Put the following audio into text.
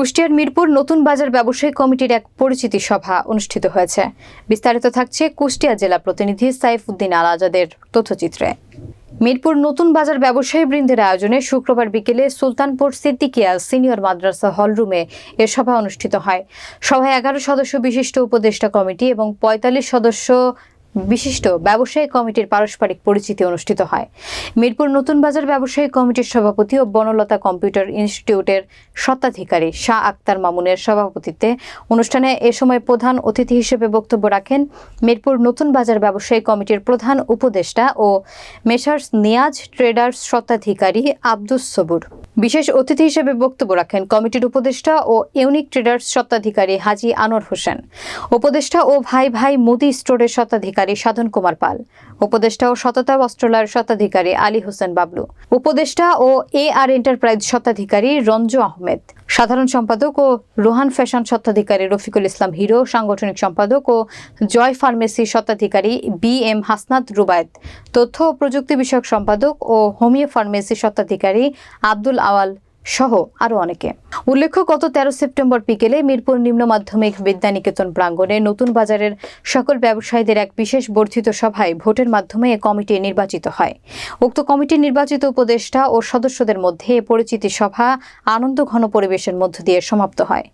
কুষ্টিয়ার মিরপুর নতুন বাজার ব্যবসায়ী কমিটির এক পরিচিতি সভা অনুষ্ঠিত হয়েছে। বিস্তারিত থাকছে কুষ্টিয়া জেলা প্রতিনিধি সাইফুদ্দিন আল আজাদের তথ্যচিত্রে। মিরপুর নতুন বাজার ব্যবসায়ী বৃন্দের আয়োজনে শুক্রবার বিকেলে সুলতানপুর সিদ্দিকিয়া সিনিয়র মাদ্রাসা হলরুমে এ সভা অনুষ্ঠিত হয়। সভায় এগারো সদস্য বিশিষ্ট উপদেষ্টা কমিটি এবং পঁয়তাল্লিশ সদস্য বিশিষ্ট ব্যবসায়ী কমিটির পারস্পরিক পরিচিতি অনুষ্ঠিত হয়। মিরপুর নতুন বাজার ব্যবসায়ী কমিটির সভাপতি ও বনলতা কম্পিউটার ইনস্টিটিউটের স্বত্বাধিকারী শাহ আক্তার মামুনের সভাপতিত্বে অনুষ্ঠানে এ সময় প্রধান অতিথি হিসেবে বক্তব্য রাখেন মিরপুর নতুন বাজার ব্যবসায়ী কমিটির প্রধান উপদেষ্টা ও মেসার্স নিয়াজ, ট্রেডার্স স্বত্বাধিকারী আব্দুস সবুর। বিশেষ অতিথি হিসেবে বক্তব্য রাখেন কমিটির উপদেষ্টা ও ইউনিক ট্রেডার্স স্বত্বাধিকারী হাজি আনোয়ার হোসেন। উপদেষ্টা ও ভাই ভাই মোদি স্টোরের স্বত্বাধিকারী সাধন কুমার পাল। উপদেষ্টা ও সততা অস্ট্রেলার স্বত্বাধিকারী আলী হোসেন বাবলু। উপদেষ্টা ও এ আর এন্টারপ্রাইজ স্বত্বাধিকারী রঞ্জু আহমেদ। সাধারণ সম্পাদক ও রোহান ফ্যাশন স্বত্বাধিকারী রফিকুল ইসলাম হিরো, সাংগঠনিক সম্পাদক ও জয় ফার্মেসি স্বত্বাধিকারী বি এম হাসনাত রুবায়ত। তথ্য ও প্রযুক্তি বিষয়ক সম্পাদক ও হোমিও ফার্মেসি স্বত্বাধিকারী আব্দুল আওয়াল সহ আরও অনেকে। উল্লেখ্য, গত তেরো সেপ্টেম্বর বিকেলে মিরপুর নিম্ন মাধ্যমিক বিদ্যানিকেতন প্রাঙ্গণে নতুন বাজারের সকল ব্যবসায়ীদের এক বিশেষ বর্ধিত সভায় ভোটের মাধ্যমে এ কমিটি নির্বাচিত হয়। উক্ত কমিটির নির্বাচিত উপদেষ্টা ও সদস্যদের মধ্যে পরিচিতি সভা আনন্দ ঘন পরিবেশের মধ্য দিয়ে সমাপ্ত হয়।